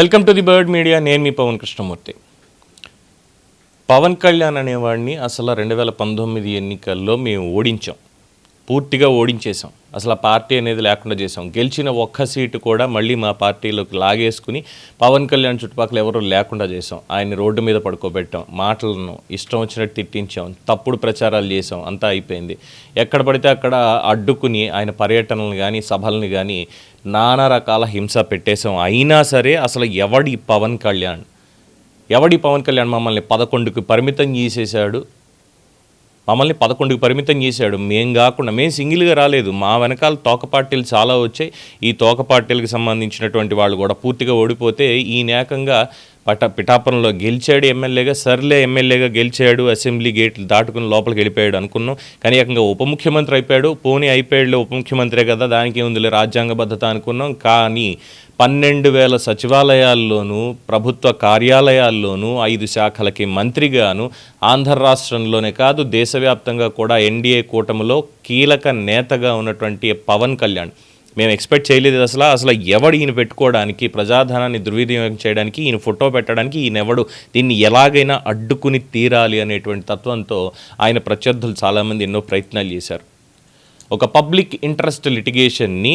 Welcome to the Bird Media. నేను మీ పవన్ కృష్ణమూర్తి. పవన్ కళ్యాణ్ అనేవాడిని అసలు రెండు వేల పంతొమ్మిది ఎన్నికల్లో మేము ఓడించాం. పూర్తిగా ఓడించేసాం అసలు ఆ పార్టీ అనేది లేకుండా చేసాం గెలిచిన ఒక్క సీటు కూడా మళ్ళీ మా పార్టీలోకి లాగేసుకుని పవన్ కళ్యాణ్ చుట్టుపక్కల ఎవరు లేకుండా చేసాం ఆయన రోడ్డు మీద పడుకోబెట్టాం. మాటలను ఇష్టం వచ్చినట్టు తిట్టించాం. తప్పుడు ప్రచారాలు చేసాం అంతా అయిపోయింది. ఎక్కడ పడితే అక్కడ అడ్డుకుని ఆయన పర్యటనలు కానీ సభల్ని కానీ నానా రకాల హింస పెట్టేశాం. అయినా సరే అసలు ఎవడి పవన్ కళ్యాణ్? ఎవడి పవన్ కళ్యాణ్ మమ్మల్ని పదకొండుకు పరిమితం చేసేసాడు మమ్మల్ని పదకొండుకి పరిమితం చేశాడు. మేం కాకుండా మేము సింగిల్గా రాలేదు. మా వెనకాల తోక పార్టీలు చాలా వచ్చాయి. ఈ తోక పార్టీలకు సంబంధించినటువంటి వాళ్ళు కూడా పూర్తిగా ఓడిపోతే ఈ నేకంగా పట పిఠాపురంలో గెలిచాడు ఎమ్మెల్యేగా సర్లే ఎమ్మెల్యేగా గెలిచాడు అసెంబ్లీ గేట్లు దాటుకుని లోపలికి వెళ్ళిపోయాడు అనుకున్నాం. కానీ ఏకంగా ఉప ముఖ్యమంత్రి అయిపోయాడు. పోనీ అయిపోయాడులే ఉప ముఖ్యమంత్రే కదా దానికి ఉందిలే రాజ్యాంగబద్ధత అనుకున్నాం. కానీ పన్నెండు వేల సచివాలయాల్లోనూ ప్రభుత్వ కార్యాలయాల్లోనూ ఐదు శాఖలకి మంత్రిగాను ఆంధ్ర రాష్ట్రంలోనే కాదు దేశవ్యాప్తంగా కూడా ఎన్డీఏ కూటమిలో కీలక నేతగా ఉన్నటువంటి పవన్ కళ్యాణ్. మేము ఎక్స్పెక్ట్ చేయలేదు అసలు. అసలు ఎవడు ఈయన పెట్టుకోవడానికి ప్రజాధనాన్ని దుర్వినియోగం చేయడానికి ఈయన ఫోటో పెట్టడానికి ఈయనెవడు దీన్ని ఎలాగైనా అడ్డుకుని తీరాలి అనేటువంటి తత్వంతో ఆయన ప్రత్యర్థులు చాలామంది ఎన్నో ప్రయత్నాలు చేశారు. ఒక పబ్లిక్ ఇంట్రెస్ట్ లిటిగేషన్ని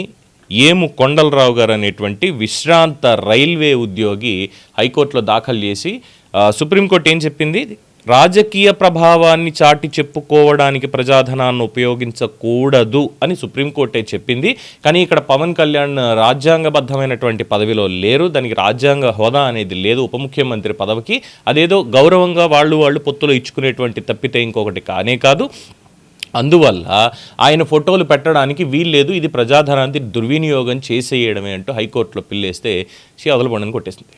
ఏము కొండలరావు గారు అనేటువంటి విశ్రాంత రైల్వే ఉద్యోగి హైకోర్టులో దాఖలు చేసి సుప్రీంకోర్టు ఏం చెప్పింది? రాజకీయ ప్రభావాన్ని చాటి చెప్పుకోవడానికి ప్రజాధనాన్ని ఉపయోగించకూడదు అని సుప్రీంకోర్టే చెప్పింది. కానీ ఇక్కడ పవన్ కళ్యాణ్ రాజ్యాంగబద్ధమైనటువంటి పదవిలో లేరు. దానికి రాజ్యాంగ హోదా అనేది లేదు. ఉప ముఖ్యమంత్రి పదవికి అదేదో గౌరవంగా వాళ్ళు వాళ్ళు పొత్తులో ఇచ్చుకునేటువంటి తప్పితే ఇంకొకటి కానే కాదు. అందువల్ల ఆయన ఫోటోలు పెట్టడానికి వీల్లేదు. ఇది ప్రజాధనాన్ని దుర్వినియోగం చేసేయడమే అంటూ హైకోర్టులో పిల్లేస్తే షీ అదలబండని కొట్టేసింది.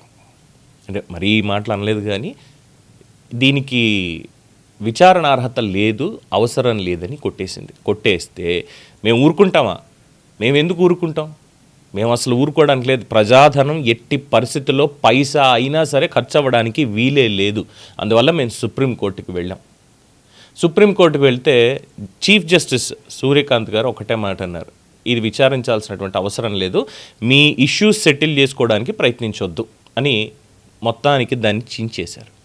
అంటే మరీ మాటలు అనలేదు కానీ దీనికి విచారణార్హత లేదు అవసరం లేదని కొట్టేసింది. కొట్టేస్తే మేము ఊరుకుంటామా? మేము ఎందుకు ఊరుకుంటాం? మేము అసలు ఊరుకోవడానికి లేదు. ప్రజాధనం ఎట్టి పరిస్థితుల్లో పైసా అయినా సరే ఖర్చు అవ్వడానికి వీలే లేదు. అందువల్ల మేము సుప్రీంకోర్టుకి వెళ్ళాం. సుప్రీంకోర్టుకు వెళ్తే చీఫ్ జస్టిస్ సూర్యకాంత్ గారు ఒకటే మాట అన్నారు. ఇది విచారించాల్సినటువంటి అవసరం లేదు. మీ ఇష్యూస్ సెటిల్ చేసుకోవడానికి ప్రయత్నించొద్దు అని మొత్తానికి దాన్ని చించేశారు.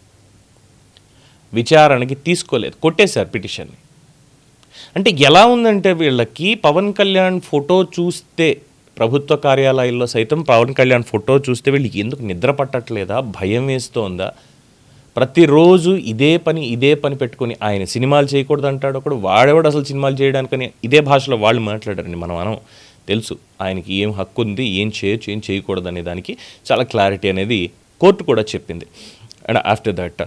విచారణకి తీసుకోలేదు కొట్టేశారు పిటిషన్ని. అంటే ఎలా ఉందంటే వీళ్ళకి పవన్ కళ్యాణ్ ఫోటో చూస్తే ప్రభుత్వ కార్యాలయాల్లో సైతం పవన్ కళ్యాణ్ ఫోటో చూస్తే వీళ్ళకి ఎందుకు నిద్ర పట్టట్లేదా భయం వేస్తోందా? ప్రతిరోజు ఇదే పని ఇదే పని పెట్టుకొని ఆయన సినిమాలు చేయకూడదు అంటాడు ఒకడు వాడేవాడు అసలు సినిమాలు చేయడానికని ఇదే భాషలో వాళ్ళు మాట్లాడారండి మనం మనం. తెలుసు ఆయనకి ఏం హక్కు ఉంది ఏం చేయొచ్చు ఏం చేయకూడదు అనే దానికి చాలా క్లారిటీ అనేది కోర్టు కూడా చెప్పింది. అండ్ ఆఫ్టర్ దట్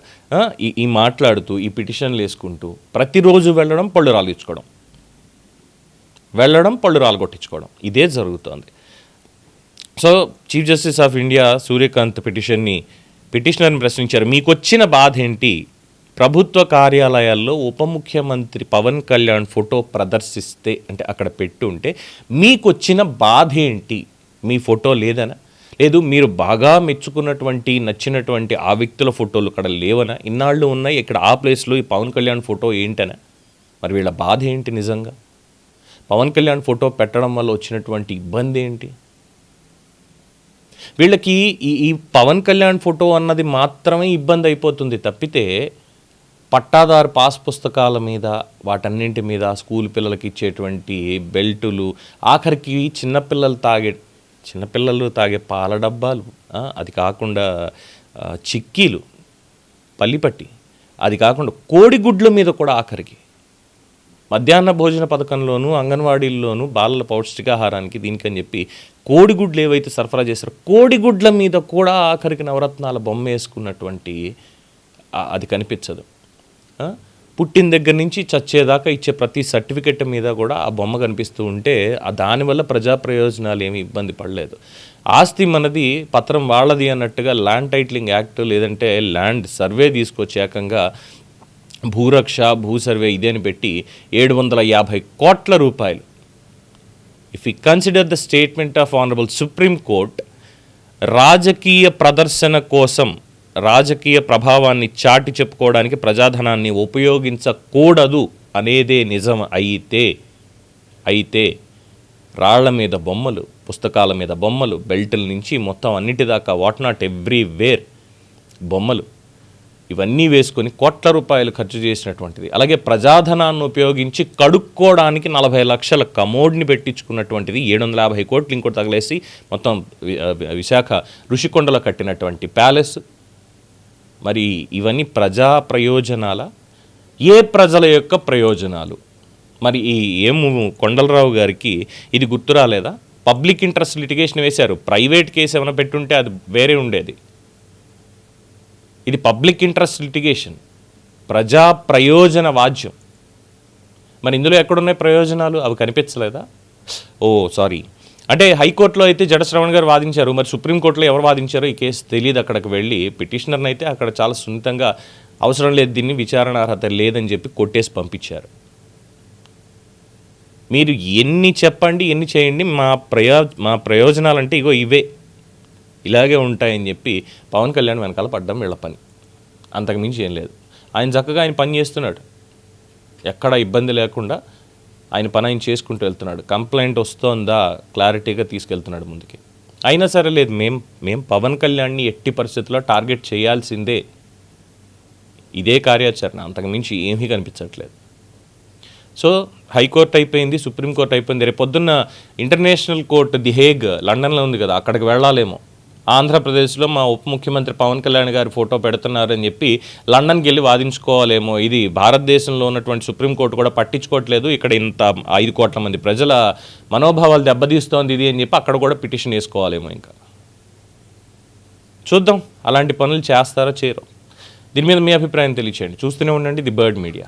ఈ ఈ మాట్లాడుతూ ఈ పిటిషన్లు వేసుకుంటూ ప్రతిరోజు వెళ్ళడం పళ్ళు రాలించుకోవడం వెళ్ళడం పళ్ళు రాలగొట్టించుకోవడం ఇదే జరుగుతోంది. So chief justice of India Surya Kant పిటిషన్ని పిటిషనర్ని ప్రశ్నించారు. మీకు వచ్చిన బాధ ఏంటి? ప్రభుత్వ కార్యాలయాల్లో ఉప ముఖ్యమంత్రి పవన్ కళ్యాణ్ ఫోటో ప్రదర్శిస్తే అంటే అక్కడ పెట్టుంటే మీకు వచ్చిన బాధ ఏంటి? మీ ఫోటో లేదనా? లేదు మీరు బాగా మెచ్చుకున్నటువంటి నచ్చినటువంటి ఆ వ్యక్తుల ఫోటోలు ఇక్కడ లేవనా? ఇన్నాళ్ళు ఉన్నాయి ఇక్కడ ఆ ప్లేస్లో ఈ పవన్ కళ్యాణ్ ఫోటో ఏంటనా? మరి వీళ్ళ బాధ ఏంటి నిజంగా? పవన్ కళ్యాణ్ ఫోటో పెట్టడం వల్ల వచ్చినటువంటి ఇబ్బంది ఏంటి? వీళ్ళకి ఈ ఈ పవన్ కళ్యాణ్ ఫోటో అన్నది మాత్రమే ఇబ్బంది అయిపోతుంది తప్పితే పట్టాదారు పాస్ పుస్తకాల మీద వాటన్నింటి మీద స్కూల్ పిల్లలకి ఇచ్చేటువంటి బెల్టులు ఆఖరికి చిన్నపిల్లలు తాగే చిన్నపిల్లలు తాగే పాల డబ్బాలు అది కాకుండా చిక్కీలు పల్లిపట్టి అది కాకుండా కోడిగుడ్ల మీద కూడా ఆఖరికి. మధ్యాహ్న భోజన పథకంలోను అంగన్వాడీల్లోనూ బాలల పౌష్టికాహారానికి దీనికని చెప్పి కోడిగుడ్లు ఏవైతే సరఫరా చేస్తారో కోడిగుడ్ల మీద కూడా ఆఖరికి నవరత్నాల బొమ్మ వేసుకున్నటువంటి అది కనిపించదు. పుట్టిన దగ్గర నుంచి చచ్చేదాకా ఇచ్చే ప్రతి సర్టిఫికెట్ మీద కూడా ఆ బొమ్మ కనిపిస్తూ ఉంటే దానివల్ల ప్రజా ప్రయోజనాలు ఏమి ఇబ్బంది పడలేదు. ఆస్తి మనది పత్రం వాళ్ళది అన్నట్టుగా ల్యాండ్ టైటిలింగ్ యాక్ట్ లేదంటే ల్యాండ్ సర్వే తీసుకొచ్చి ఏకంగా భూరక్ష భూ సర్వే ఇదే అని పెట్టి ఏడు వందల యాభై కోట్ల రూపాయలు. If you consider the statement of honourable Supreme Court రాజకీయ ప్రదర్శన కోసం రాజకీయ ప్రభావాన్ని చాటి చెప్పుకోవడానికి ప్రజాధనాన్ని ఉపయోగించకూడదు అనేదే నిజం అయితే అయితే రాళ్ళ మీద బొమ్మలు పుస్తకాల మీద బొమ్మలు బెల్టుల నుంచి మొత్తం అన్నిటిదాకా వాట్ నాట్ ఎవ్రీవేర్ బొమ్మలు ఇవన్నీ వేసుకొని కోట్ల రూపాయలు ఖర్చు చేసినటువంటిది. అలాగే ప్రజాధనాన్ని ఉపయోగించి కడుక్కోవడానికి నలభై లక్షల కమోడ్ని పెట్టించుకున్నటువంటిది ఏడు వందల యాభై కోట్లు ఇంకోటి తగిలేసి మొత్తం విశాఖ ఋషికొండలో కట్టినటువంటి ప్యాలెస్ మరి ఇవన్నీ ప్రజా ప్రయోజనాల ఏ ప్రజల యొక్క ప్రయోజనాలు? మరి ఈ ఏము కొండలరావు గారికి ఇది గుర్తు రాలేదా? పబ్లిక్ ఇంట్రెస్ట్ లిటిగేషన్ వేశారు. ప్రైవేట్ కేసు ఏమైనా పెట్టుంటే అది వేరే ఉండేది. ఇది పబ్లిక్ ఇంట్రెస్ట్ లిటిగేషన్. ప్రజా ప్రయోజన వాద్యం. మరి ఇందులో ఎక్కడున్నాయి ప్రయోజనాలు? అవి కనిపించలేదా? Oh sorry. అంటే హైకోర్టులో అయితే జడశ్రవణ్ గారు వాదించారు. మరి సుప్రీంకోర్టులో ఎవరు వాదించారో ఈ కేసు తెలియదు అక్కడికి వెళ్ళి. పిటిషనర్ని అయితే అక్కడ చాలా సున్నితంగా అవసరం లేదు దీన్ని విచారణ అర్హత లేదని చెప్పి కొట్టేసి పంపించారు. మీరు ఎన్ని చెప్పండి ఎన్ని చేయండి మా ప్రయో మా ప్రయోజనాలంటే ఇగో ఇవే. ఇలాగే ఉంటాయని చెప్పి పవన్ కళ్యాణ్ వెనకాల పడ్డం వీళ్ళ పని. అంతకుమించి ఏం లేదు. ఆయన చక్కగా ఆయన పని చేస్తున్నాడు. ఎక్కడ ఇబ్బంది లేకుండా ఆయన పని ఆయన చేసుకుంటూ వెళ్తున్నాడు. కంప్లైంట్ వస్తోందా? క్లారిటీగా తీసుకెళ్తున్నాడు ముందుకి. అయినా సరే లేదు మేం మేం పవన్ కళ్యాణ్ని ఎట్టి పరిస్థితుల్లో టార్గెట్ చేయాల్సిందే. ఇదే కార్యాచరణ అంతకుమించి ఏమీ కనిపించట్లేదు. సో హైకోర్టు అయిపోయింది సుప్రీంకోర్టు అయిపోయింది. రేపు పొద్దున్న ఇంటర్నేషనల్ కోర్టు ది హేగ్ లండన్లో ఉంది కదా అక్కడికి వెళ్ళాలేమో. ఆంధ్రప్రదేశ్లో మా ఉప ముఖ్యమంత్రి పవన్ కళ్యాణ్ గారి ఫోటో పెడుతున్నారని చెప్పి లండన్కి వెళ్ళి వాదించుకోవాలేమో. ఇది భారతదేశంలో ఉన్నటువంటి సుప్రీంకోర్టు కూడా పట్టించుకోవట్లేదు. ఇక్కడ ఇంత ఐదు కోట్ల మంది ప్రజల మనోభావాలు దెబ్బతీస్తోంది ఇది అని చెప్పి అక్కడ కూడా పిటిషన్ వేసుకోవాలేమో ఇంకా. చూద్దాం. అలాంటి పనులు చేస్తారో చేయరు. దీని మీద మీ అభిప్రాయం తెలియచేయండి. చూస్తూనే ఉండండి ది బర్డ్ మీడియా.